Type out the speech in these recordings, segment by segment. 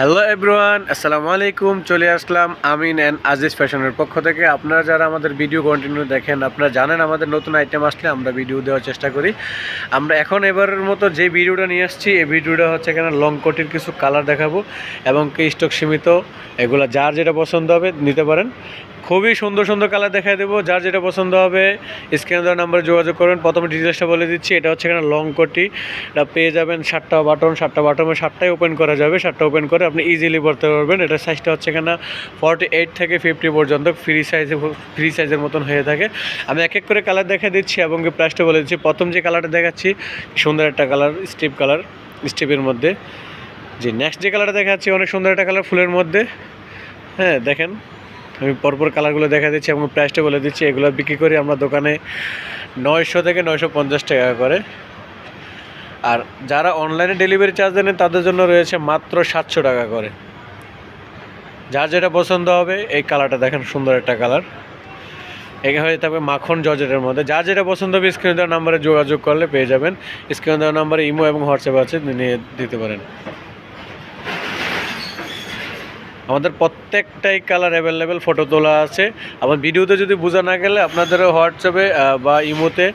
Hello everyone আসসালামু আলাইকুম চলে আসলাম আমিন অ্যান্ড আজিজ ফ্যাশনের পক্ষ থেকে। আপনারা যারা আমাদের ভিডিও কন্টিনিউ দেখেন, আপনারা জানেন আমাদের নতুন আইটেম আসলে আমরা ভিডিও দেওয়ার চেষ্টা করি। আমরা এখন এবারের মতো যে ভিডিওটা নিয়ে আসছি, এই ভিডিওটা হচ্ছে এখানে লং কোটির কিছু কালার দেখাবো এবং কি স্টক সীমিত, এগুলো যার যেটা পছন্দ হবে নিতে পারেন। খুবই সুন্দর সুন্দর কালার দেখাই দেবো। যার যেটা পছন্দ হবে স্ক্রিনে দেওয়ার নাম্বারে যোগাযোগ করবেন প্রথমে ডিটেলসটা বলে দিচ্ছি, এটা হচ্ছে এখানে লং কোটি। এটা পেয়ে যাবেন সাতটা বাটন সাতটা বাটনে সাতটাই ওপেন করা যাবে। সাতটা ওপেন করে আপনি ইজিলি পড়তে পারবেন। এটা সাইজটা হচ্ছে এখানে ফর্টি এইট থেকে ফিফটি পর্যন্ত ফ্রি সাইজে ফ্রি সাইজের মতন হয়ে থাকে। আমি এক এক করে কালার দেখা দিচ্ছি এবং প্রাইসটা বলে দিচ্ছি। প্রথম যে কালারটা দেখাচ্ছি, সুন্দর একটা কালার স্টিপ কালার স্টিপের মধ্যে। জি নেক্সট যে কালারটা দেখাচ্ছি, অনেক সুন্দর একটা কালার ফুলের মধ্যে। হ্যাঁ দেখেন। আমি পরপর কালারগুলো দেখা দিচ্ছি এবং প্রাইসটা বলে দিচ্ছি। এগুলো বিক্রি করি আমরা দোকানে নয়শো থেকে নয়শো পঞ্চাশ টাকা করে। আর যারা অনলাইনে ডেলিভারি চার্জ দেন তাদের জন্য রয়েছে মাত্র সাতশো টাকা করে। যার যেটা পছন্দ হবে, এই কালারটা দেখেন, সুন্দর একটা কালার। এখানে হয়ে থাকবে মাখন জর্জেটের মধ্যে। যার যেটা পছন্দ হবে, স্ক্রিন দেওয়ার নাম্বারে যোগাযোগ করলে পেয়ে যাবেন। স্ক্রিন দেওয়ার নাম্বারে ইমো এবং হোয়াটসঅ্যাপ আছে, নিয়ে দিতে পারেন। আমাদের প্রত্যেকটাই কালার অ্যাভেলেবেল ফটো তোলা আছে। আমার ভিডিওতে যদি বোঝা না গেলে আপনাদের হোয়াটসঅ্যাপে বা ইমোতে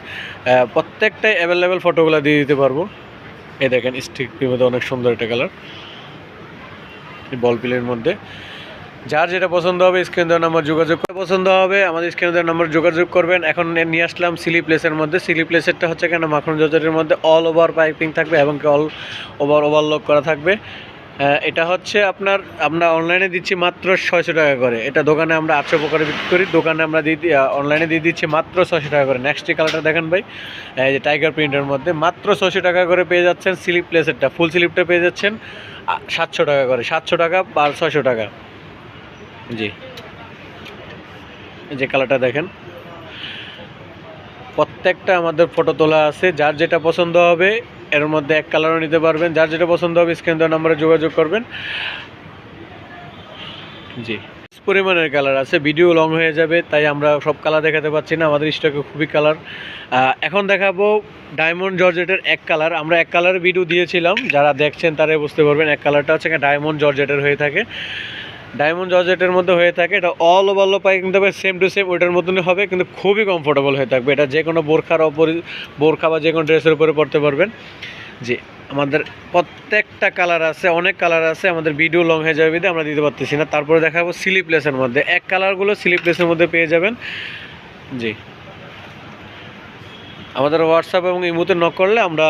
প্রত্যেকটাই অ্যাভেলেবেল ফটোগুলো দিয়ে দিতে পারব। এই দেখেন স্টিকের মধ্যে অনেক সুন্দর একটা কালার বল পিলের মধ্যে। যার যেটা পছন্দ হবে স্ক্রিন দেওয়ার নাম্বার যোগাযোগ পছন্দ হবে, আমাদের স্ক্রিন দেওয়ার নাম্বার যোগাযোগ করবেন। এখন নিয়ে আসলাম সিলি প্লেসের মধ্যে। সিলি প্লেসেরটা হচ্ছে কেন? মাখন জর্জেটের মধ্যে অল ওভার পাইপিং থাকবে এবং অল ওভার ওভারলক করা থাকবে। এটা হচ্ছে আপনার, আমরা অনলাইনে দিচ্ছি মাত্র ছয়শো টাকা করে। এটা দোকানে আমরা আটশো প্রকারে বিক্রি করি, দোকানে আমরা দিয়ে অনলাইনে দিয়ে দিচ্ছি মাত্র ছয়শো টাকা করে। নেক্সট যে কালারটা দেখেন ভাই, এই যে টাইগার প্রিন্টের মধ্যে, মাত্র ছয়শো টাকা করে পেয়ে যাচ্ছেন স্লিপ প্লেসেরটা ফুল স্লিপটা পেয়ে যাচ্ছেন সাতশো টাকা করে। সাতশো টাকা বা ছয়শো টাকা। জি। যে কালারটা দেখেন। প্রত্যেকটা আমাদের ফটো তোলা আছে। যার যেটা পছন্দ হবে এর মধ্যে এক কালারও নিতে পারবেন। যার যেটা পছন্দ হবে স্ক্রিন দেওয়ার নাম্বারে যোগাযোগ করবেন। জি। পরিমাণের কালার আছে। ভিডিও লং হয়ে যাবে, তাই আমরা সব কালার দেখাতে পাচ্ছি না। আমাদের স্টকে খুবই কালার এখন দেখাবো ডায়মন্ড জর্জেটের এক কালার আমরা এক কালার ভিডিও দিয়েছিলাম। যারা দেখছেন তারাই বুঝতে পারবেন, এক কালারটা হচ্ছে ডায়মন্ড জর্জেটের হয়ে থাকে। ডায়মন্ড জর্জেটের মধ্যে হয়ে থাকে, এটা অল ওভার পাই কিন্তু সেম টু সেম ওইটার মতনই হবে, কিন্তু খুবই কমফোর্টেবল হয়ে থাকবে। এটা যে কোনো বোরখার ওপরে, বোরখা বা যে কোনো ড্রেসের উপরে পরতে পারবেন। জি, আমাদের প্রত্যেকটা কালার আছে, অনেক কালার আছে, আমাদের ভিডিও লং হয়ে যাবে বিধে, আমরা দিতে পারতেছি না। তারপরে দেখাবো স্লিপলেসের মধ্যে। এক কালারগুলো স্লিপলেসের মধ্যে পেয়ে যাবেন। জি। আমাদের হোয়াটসঅ্যাপ এবং ইমোতে নক করলে আমরা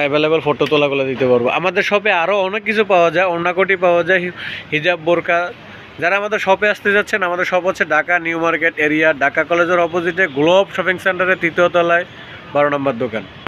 অ্যাভেলেবেল ফটো তোলাগুলো দিতে পারব। আমাদের শপে আরও অনেক কিছু পাওয়া যায় অন্যাকটি পাওয়া যায় হিজাব, বোরকা। যারা আমাদের শপে আসতে যাচ্ছেন, আমাদের শপ হচ্ছে Dhaka new market area, Dhaka কলেজের অপোজিটে গ্লোব শপিং সেন্টারের তৃতীয় তলায়, বারো নম্বর দোকান।